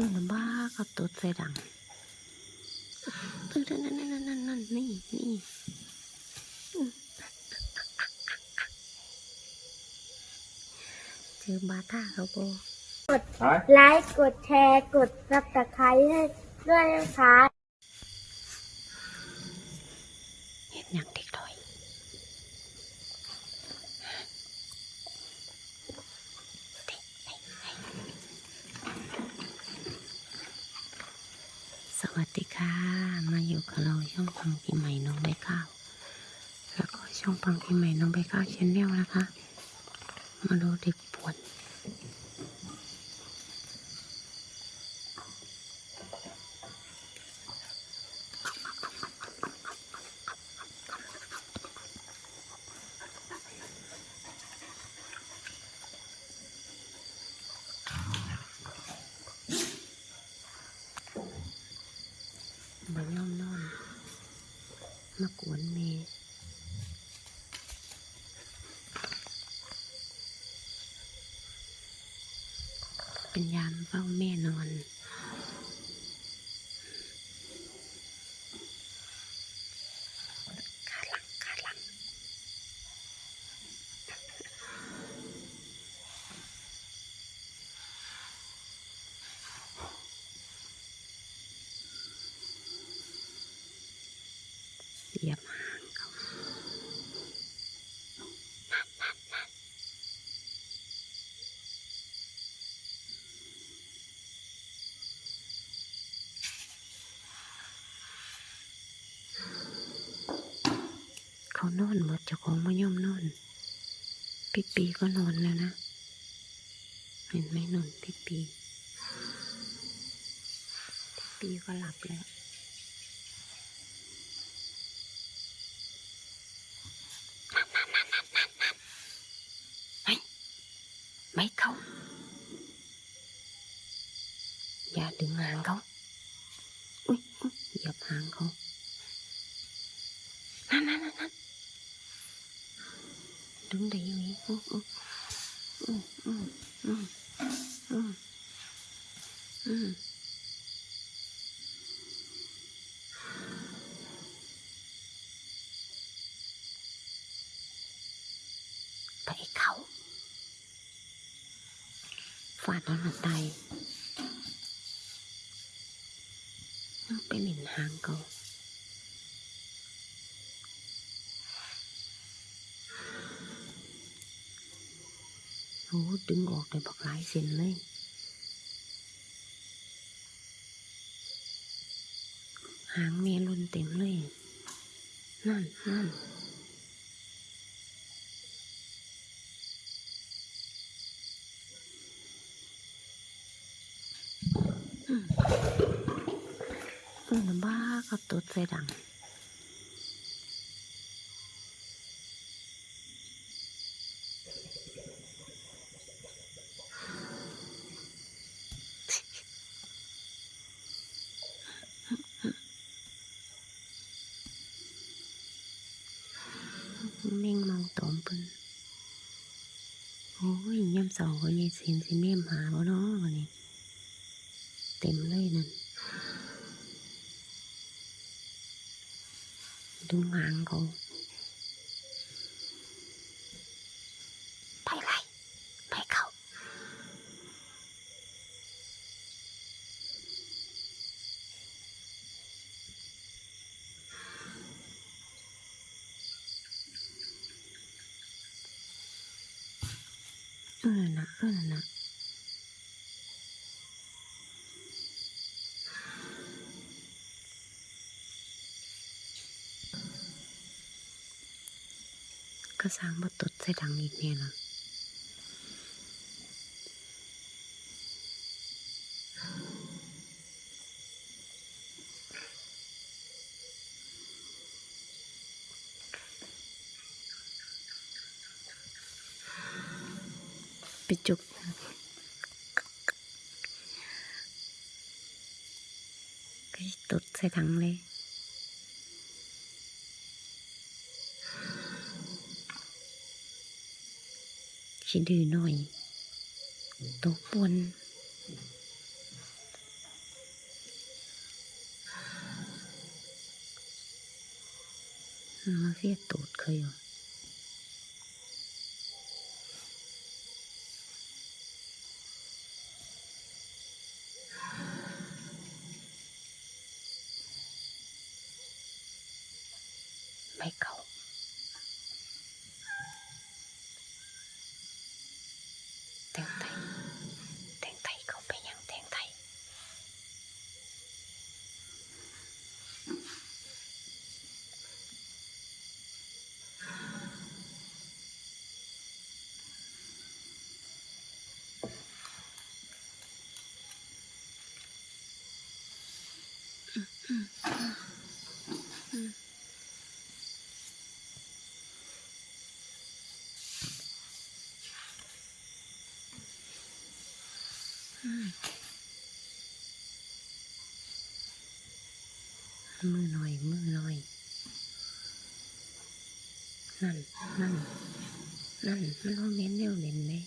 ออบ้ากับตัวใจดังเออนั่นนั่นนั่นนั่นนั่นนี่นี่เจอบาท่าเขาโบไลค์กดแชร์กดซับสไครต์ให้ด้วยนะคะ เห็นอย่างเด็กถอย สวัสดีค่ะ มาอยู่กับเราช่องพังปีใหม่น้องใบข้าว แล้วก็ช่องพังปีใหม่น้องใบข้าวชแนลนะคะ มาดูเด็กปวด บนย่อมนอน มากวนเมเป็นยามเฝ้าแม่นอน ขาหลังขาหลัง เหยียบหางเขา เขานอนหมดเจ้าของไม่ย่อมนอน พี่ปีก็นอนแล้วนะ เห็นไหมนอนพี่ปี พี่ปีก็หลับแล้วไม่เขา อย่าดึงหางเขา อุ้ยอุ๊ยเหยียบหางเขา นั่นนั่นนั่นนั่นดึงได้ อยังไงอืมอืมอืมอืมอืมอืมไปเขา ฟาดแล้วหลับไตไปหลินหางเขา โอ้ดึงออกได้บอกหลายเส้นเลยหางเมลุนเต็มเลย นั่นนั่นเออบ้ากับตัวใจดัง แม่งเมาตอมเพิ่นโอ้ยย่ำส องคนยายเสียนสิเนมหาบ่เนาะวันนี้เต็มเลยนั่นดูหางเขาไปไล่ไปเขา เออนนะเอนนะก็สร้างบทตดใส่ดังอีกเนี่ยนะ ไปจุกตุดใส่ถังเลยชิดือหน่อยตัวปนมาเรียกตูดเขาอยู่ ไม่เขาแตงไทยแตงไทยเขาไปยังแตงไทยมื อหน่อย มือหน่อย นั่น นั่น นั่น มันว่าเม้นแนวเล่นเลย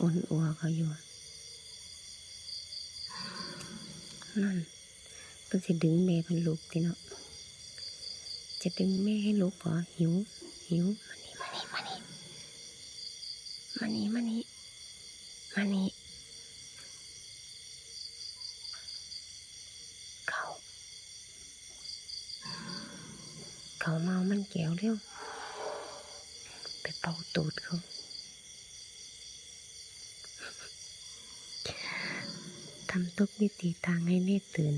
อุ่นอัวเขาอยู่ นั่นก็สิดึงแม่เป็นลูกทีเนาะจะดึงแม่ให้ลุกเหรอหิว หิวมานี่มานี่มานี่มานี่มานี่มานี่เขาเขาเมามันแก้วเร็วไปเป่าตูดเขา ทำทุกวิธีทางให้เนตตื่น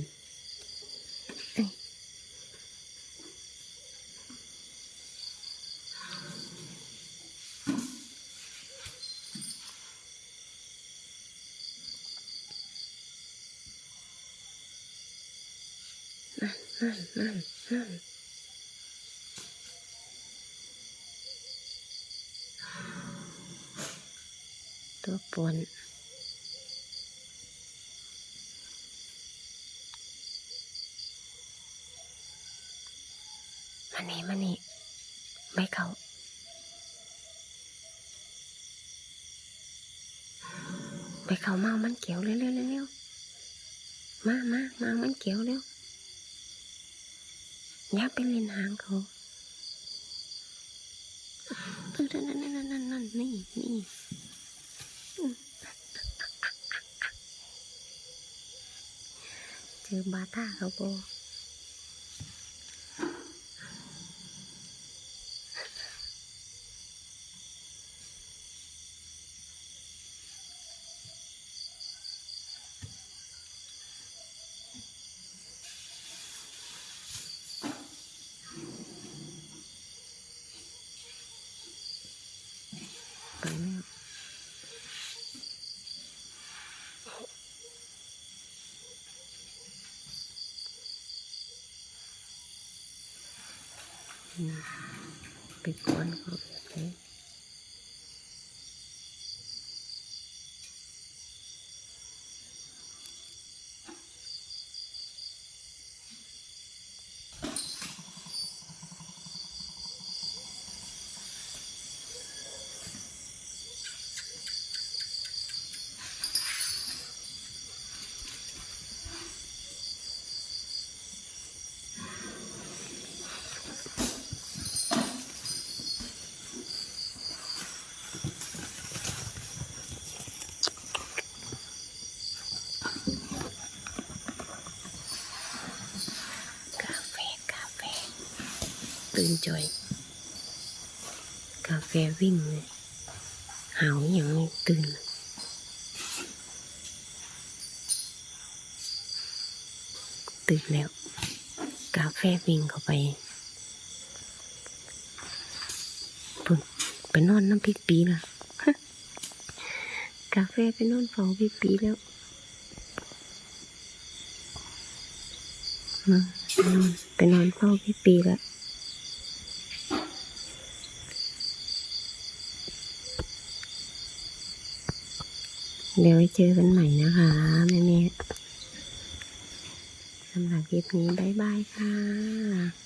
นั่นนั่นนั่นนั่นตัวปน มานี่มานี่ไม่เขาไปเขาเมามันเขียวเร็วเร็วเร็วมามามามันเขียวเร็วอย่าไปเลนหางเขาเออนั่นนั่นนั่นนั่นนั่นนี่นี่เจอบาท่าเขาโบ อืมไปกวนเขาแบบนี้กาแฟกาแฟ ตื่นจอย กาแฟวิ่งเลยหาวอย่างนี้ตื่นตื่นแล้ว กาแฟวิ่งเข้าไปปุ่นไปนอนน้ำพริกปีละกาแฟไปนอนเฝ้าพริกปีแล้วไปนอนไปนอนเฝ้าพริกปีแล้ว เดี๋ยวไว้เจอกันใหม่นะคะแม่แม่สำหรับคลิปนี้ บ๊ายบายค่ะ